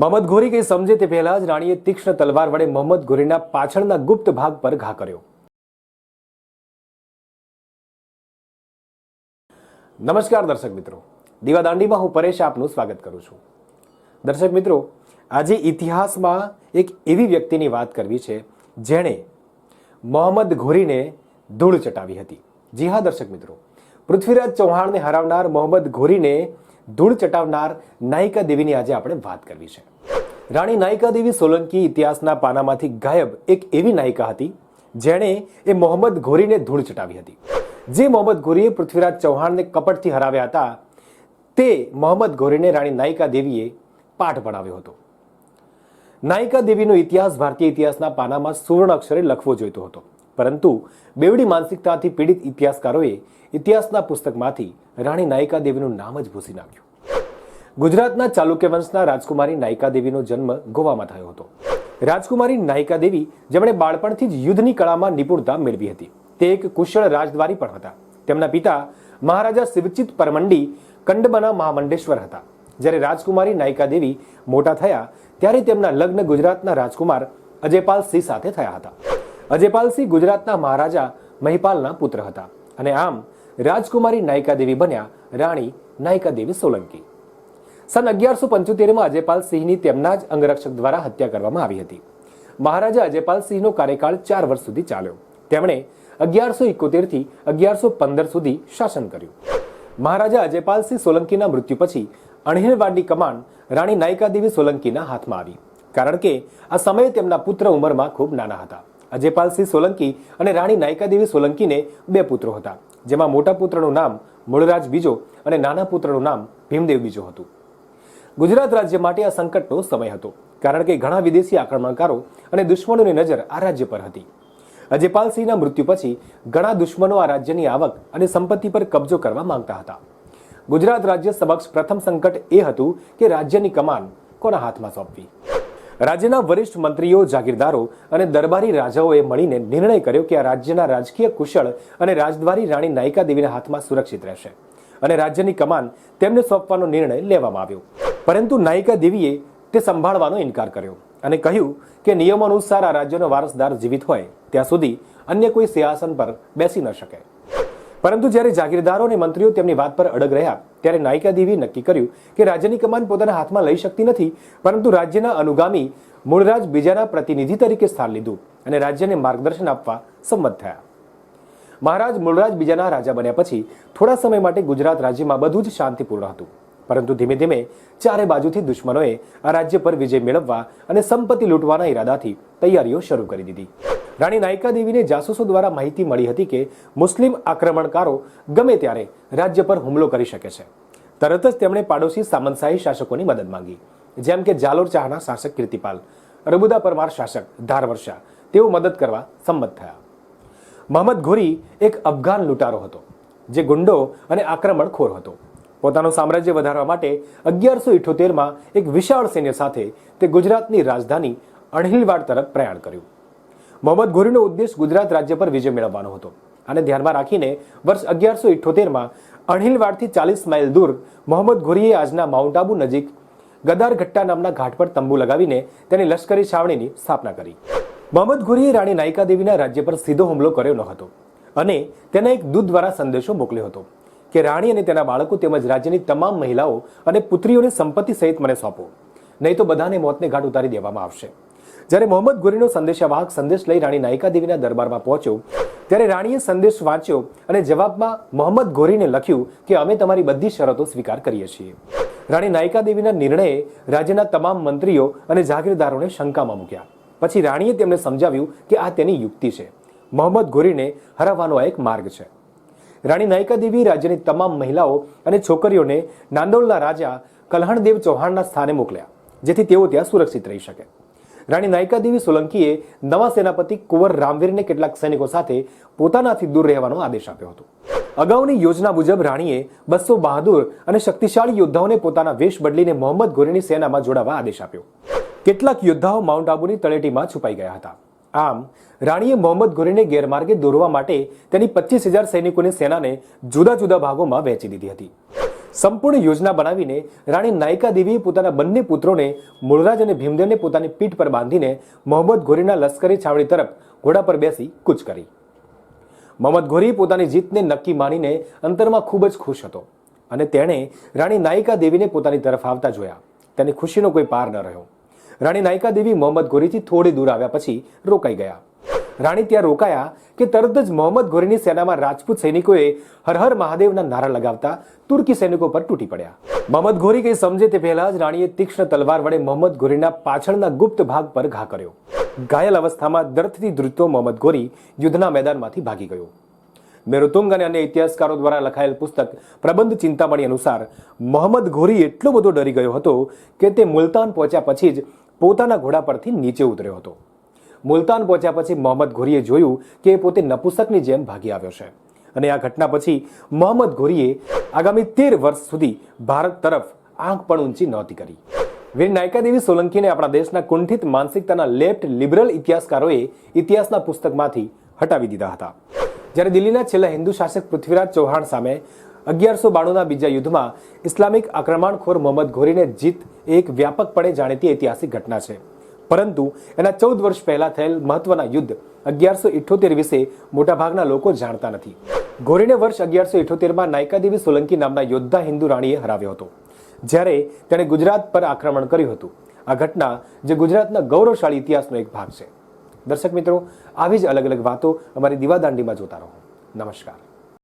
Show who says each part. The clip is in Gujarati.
Speaker 1: મોહમ્મદ ઘોરી કંઈ સમજે તે પહેલા જ રાણીએ તીક્ષ્ણ તલવાર વડે મોહમ્મદ ઘોરીના પાછળના ગુપ્ત ભાગ પર ઘા કર્યો. નમસ્કાર દર્શક મિત્રો. દીવાદાંડીમાં હું પરેશ આપનું સ્વાગત કરું છું. દર્શક મિત્રો, આજે ઇતિહાસમાં એક એવી વ્યક્તિની વાત કરવી છે જેણે મોહમ્મદ ઘોરીને ધૂળ ચટાવી હતી. જી હા, દર્શક મિત્રો. પૃથ્વીરાજ ચૌહાણને હરાવનાર મોહમ્મદ ઘોરીને ધૂળ ચટાવનાર નાયિકા દેવીની આજે આપણે વાત કરવી છે. રાણી નાયિકા દેવી સોલંકી ઇતિહાસના પાનામાંથી ગાયબ એક એવી નાયિકા હતી, જેણે એ મોહમ્મદ ઘોરીને ધૂળ ચટાવી હતી. જે મોહમ્મદ ઘોરીએ પૃથ્વીરાજ ચૌહાણને કપટથી હરાવ્યા હતા, તે મોહમ્મદ ઘોરીને રાણી નાયિકા દેવીએ પાઠ ભણાવ્યો હતો. નાયિકા દેવીનો ઇતિહાસ ભારતીય ઇતિહાસના પાનામાં સુવર્ણ અક્ષરે લખવો જોઈતો હતો. પરંતુ બેવડી માનસિકતાથી પીડિત ઇતિહાસકારોએ ઇતિહાસના પુસ્તકમાંથી રાણી નાયિકા દેવીનું નામ જ ભૂસી નાખ્યું. ગુજરાતના ચાલુક્ય વંશના રાજકુમારી નાયિકા દેવીનો જન્મ ગોવામાં થયો હતો. રાજકુમારી નાયિકા દેવી જેમણે બાળપણથી જ યુદ્ધની કળામાં નિપુણતા મેળવી હતી. તે એક કુશળ રાજદ્વારી પણ હતા. તેમના પિતા મહારાજા શિવચિત પરમંડી કંડબના મહામંડેશ્વર હતા. જ્યારે રાજકુમારી નાયિકા દેવી મોટા થયા, ત્યારે તેમના લગ્ન ગુજરાતના રાજકુમાર અજયપાલસિંહ સાથે થયા હતા. અજયપાલસિંહ ગુજરાતના મહારાજા મહિપાલના પુત્ર હતા અને આમ રાજકુમારી નાયિકા દેવી બન્યા રાણી નાયિકા દેવી સોલંકી. સન અગિયારસો પંચોતેરમાં અજયપાલ સિંહની તેમના જ અંગરક્ષક દ્વારા હત્યા કરવામાં આવી હતી. મહારાજા અજયપાલ સિંહનો કાર્યકાળ ચાર વર્ષ સુધી ચાલ્યો. તેમણે અગિયારસો ઇકોતેરથી અગિયારસો પંદર સુધી શાસન કર્યું. મહારાજા અજયપાલસિંહ સોલંકીના મૃત્યુ પછી અણહિલવાડની કમાન રાણી નાયિકા દેવી સોલંકીના હાથમાં આવી. કારણ કે આ સમયે તેમના પુત્ર ઉંમરમાં ખૂબ નાના હતા. અજયપાલસિંહ સોલંકી અને રાણી નાયિકા દેવી સોલંકીને બે પુત્રો હતા, જેમાં મોટા પુત્રનું નામ મૂળરાજ બીજો અને નાના પુત્રનું નામ ભીમદેવ બીજો હતું. ગુજરાત રાજ્ય માટે આ સંકટનો સમય હતો, કારણ કે ઘણા વિદેશી આક્રમણકારો અને દુશ્મનોની નજર આ રાજ્ય પર હતી. અજયપાલ સિંહના મૃત્યુ પછી ઘણા દુશ્મનો આ રાજ્યની આવક અને સંપત્તિ પર કબજો કરવા માંગતા હતા. ગુજરાત રાજ્ય સમક્ષ પ્રથમ સંકટ એ હતું કે રાજ્યની કમાન કોના હાથમાં સોંપવી. રાજ્યના વરિષ્ઠ મંત્રીઓ, જાગીરદારો અને દરબારી રાજાઓએ મળીને નિર્ણય કર્યો કે આ રાજ્યના રાજકીય કુશળ અને રાજદ્વારી રાણી નાયિકા દેવીના હાથમાં સુરક્ષિત રહેશે અને રાજ્યની કમાન તેમને સોંપવાનો નિર્ણય લેવામાં આવ્યો. પરંતુ નાયિકા દેવીએ તે સંભાળવાનો ઇનકાર કર્યો અને કહ્યું કે નિયમો અનુસાર આ રાજ્યનો વારસદાર જીવિત હોય, ત્યાં સુધી અન્ય કોઈ સિંહાસન પર બેસી ન શકે. પરંતુ જ્યારે જાગીરદારો અને મંત્રીઓ તેમની વાત પર અડગ રહ્યા, ત્યારે નાયિકા દેવીએ નક્કી કર્યું કે રાજ્યની કમાન પોતાના હાથમાં લઈ શકતી નથી, પરંતુ રાજ્યના અનુગામી મૂળરાજ બીજાના પ્રતિનિધિ તરીકે સ્થાન લીધું અને રાજ્યને માર્ગદર્શન આપવા સંમત થયા. મહારાજ મૂળરાજ બીજાના રાજા બન્યા પછી થોડા સમય માટે ગુજરાત રાજ્યમાં બધું જ શાંતિપૂર્ણ હતું. પરંતુ ધીમે ધીમે ચારે બાજુથી દુશ્મનોએ આ રાજ્ય પર વિજય મેળવવા અને સંપત્તિ લૂંટવાના ઈરાદાથી તૈયારીઓ શરૂ કરી દીધી. રાણી નાયકા દેવીને જાસૂસો દ્વારા માહિતી મળી હતી કે મુસ્લિમ આક્રમણકારો ગમે ત્યારે રાજ્ય પર હુમલો કરી શકે છે. તરત જ તેમણે પાડોશી સામંતશાહી શાસકોની મદદ માંગી. જેમ કે જાલોર ચાહના શાસક કીર્તિપાલ, રબુદા પરમાર શાસક ધારવર્ષા, તેઓ મદદ કરવા સંમત થયા. મોહમ્મદ ઘોરી એક અફઘાન લૂંટારો હતો, જે ગુંડો અને આક્રમણખોર હતો. પોતાનું સામ્રાજ્ય વધારવા માટે અગિયારસો ઇઠોતેરમાં એક વિશાળ સૈન્ય સાથે તે ગુજરાતની રાજધાની અણહિલવાડ તરફ પ્રયાણ કર્યું. મોહમ્મદ ઘોરીનો ઉદ્દેશ ગુજરાત રાજ્ય પર વિજય મેળવવાનો હતો આને ધ્યાનમાં રાખીને વર્ષ અગિયારસો ઇઠોતેરમાં અણહિલવાડથી ચાલીસ માઇલ દૂર મોહમ્મદ ઘોરીએ આજના માઉન્ટ આબુ નજીક ગદારઘટ્ટા નામના ઘાટ પર તંબુ લગાવીને તેની લશ્કરી છાવણીની સ્થાપના કરી. મોહમ્મદ ઘોરીએ રાણી નાયકા દેવીના રાજ્ય પર સીધો હુમલો કર્યો ન હતો અને તેને એક દૂત દ્વારા સંદેશો મોકલ્યો હતો. કે રાણી અને તેના બાળકો તેમજ રાજ્યની તમામ મહિલાઓ અને પુત્રીઓની સંપત્તિ સહિત મને સોંપો. નહીં તો બધાને મોતને ઘાટ ઉતારી દેવામાં આવશે. જ્યારે મોહમ્મદ ઘોરીનો સંદેશાવાહક સંદેશ લઈ રાણી નાયિકા દેવીના દરબારમાં પહોંચ્યો, ત્યારે રાણીએ સંદેશ વાંચ્યો અને જવાબમાં મોહમ્મદ ઘોરીને લખ્યું કે અમે તમારી બધી શરતો સ્વીકાર કરીએ છીએ. રાણી નાયિકા દેવીના નિર્ણયે રાજ્યના તમામ મંત્રીઓ અને જાગીરદારોને શંકામાં મૂક્યા. પછી રાણીએ તેમને સમજાવ્યું કે આ તેની યુક્તિ છે. મોહમ્મદ ઘોરીને હરાવવાનો આ એક માર્ગ છે. રાણી નાયિકા દેવી રાજ્યની તમામ મહિલાઓ અને છોકરીઓને નાંદોલના રાજા કલ્હણદેવ ચૌહાણના સ્થાને મોકલ્યા, જેથી તેઓ ત્યાં સુરક્ષિત રહી શકે. રાણી નાયિકા દેવી સોલંકીએ નવા સેનાપતિ કુંવર રામવીરને કેટલાક સૈનિકો સાથે પોતાનાથી દૂર રહેવાનો આદેશ આપ્યો હતો. અગાઉની યોજના મુજબ રાણીએ બસો બહાદુર અને શક્તિશાળી યોદ્ધાઓને પોતાના વેશ બદલીને મોહમ્મદ ગોરીની સેનામાં જોડાવા આદેશ આપ્યો. કેટલાક યોદ્ધાઓ માઉન્ટ આબુની તળેટીમાં છુપાઈ ગયા હતા. આમ, રાણીએ મોહમ્મદ ઘોરીને ગેરમાર્ગે દોરવા માટે તેની પચીસ હજાર સૈનિકોની સેનાને જુદા જુદા ભાગોમાં વહેંચી દીધી હતી. સંપૂર્ણ યોજના બનાવીને રાણી નાયકા દેવીએ પોતાના બંને પુત્રોને, મૂળરાજ અને ભીમદેવને પોતાની પીઠ પર બાંધીને મોહમ્મદ ઘોરીના લશ્કરી છાવણી તરફ ઘોડા પર બેસી કૂચ કરી. મોહમ્મદ ઘોરી પોતાની જીતને નક્કી માનીને અંતરમાં ખૂબ જ ખુશ હતો અને તેણે રાણી નાયિકા દેવીને પોતાની તરફ આવતા જોયા. તેની ખુશીનો કોઈ પાર ન રહ્યો. રાણી નાયકા દેવી મોહમ્મદ ઘોરીથી થોડી દૂર આવ્યા પછી રોકાઈ ગયા. રાણી ત્યાં રોકાયા કે તરત જ મોહમ્મદ ઘોરીની સેનામાં રાજપૂત સૈનિકોએ હર હર મહાદેવના નારા લગાવતા તુર્કી સૈનિકો પર તૂટી પડ્યા. મોહમ્મદ ઘોરી કંઈ સમજે તે પહેલા જ રાણીએ તીક્ષ્ણ તલવાર વડે મોહમ્મદ ઘોરીના પાછળના ગુપ્ત ભાગ પર ઘા કર્યો. ઘાયલ અવસ્થામાં દર્દથી ધ્રુજતો મોહમ્મદ ઘોરી યુદ્ધના મેદાનમાંથી ભાગી ગયો. મેરુતુંગ અને અન્ય ઇતિહાસકારો દ્વારા લખાયેલ પુસ્તક પ્રબંધ ચિંતામણી અનુસાર મોહમ્મદ ઘોરી એટલો બધો ડરી ગયો હતો કે તે મુલતાન પહોંચ્યા પછી જ પોતાના ઘોડા પરથી નીચે ઉતર્યો હતો. મુલતાન પહોંચ્યા પછી મોહમ્મદ ઘોરીએ જોયું કે એ પોતે નપુસકની જેમ ભાગી આવ્યો છે. અને આ ઘટના પછી મોહમ્મદ ઘોરીએ આગામી તેર વર્ષ સુધી ભારત તરફ આંખ પણ ઊંચી નહોતી કરી. વીર નાયકા દેવી સોલંકીને આપણા દેશના કુંઠિત માનસિકતાના લેફ્ટ લિબરલ ઇતિહાસકારોએ ઇતિહાસના પુસ્તકમાંથી હટાવી દીધા હતા. જ્યારે દિલ્હીના છેલ્લા હિન્દુ શાસક પૃથ્વીરાજ ચૌહાણ સામે અગિયારસો બાણુંના બીજા યુદ્ધમાં ઇસ્લામિક આક્રમણખોર મોહમ્મદ ઘોરીને જીત એક વ્યાપકપણે જાણીતી ઐતિહાસિક ઘટના છે. પરંતુ એના ચૌદ વર્ષ પહેલા થયેલ મહત્વના યુદ્ધ અગિયારસો ઇઠ્ઠોતેર વિશે મોટાભાગના લોકો જાણતા નથી. ઘોરીને વર્ષ અગિયારસો ઇઠોતેરમાં નાયકાદેવી સોલંકી નામના યોદ્ધા હિન્દુ રાણીએ હરાવ્યો હતો. જ્યારે તેણે ગુજરાત પર આક્રમણ કર્યું હતું. આ ઘટના જે ગુજરાતના ગૌરવશાળી ઇતિહાસનો એક ભાગ છે. દર્શક મિત્રો, આવી જ અલગ અલગ વાતો અમારી દીવાદાંડીમાં જોતા રહો. નમસ્કાર.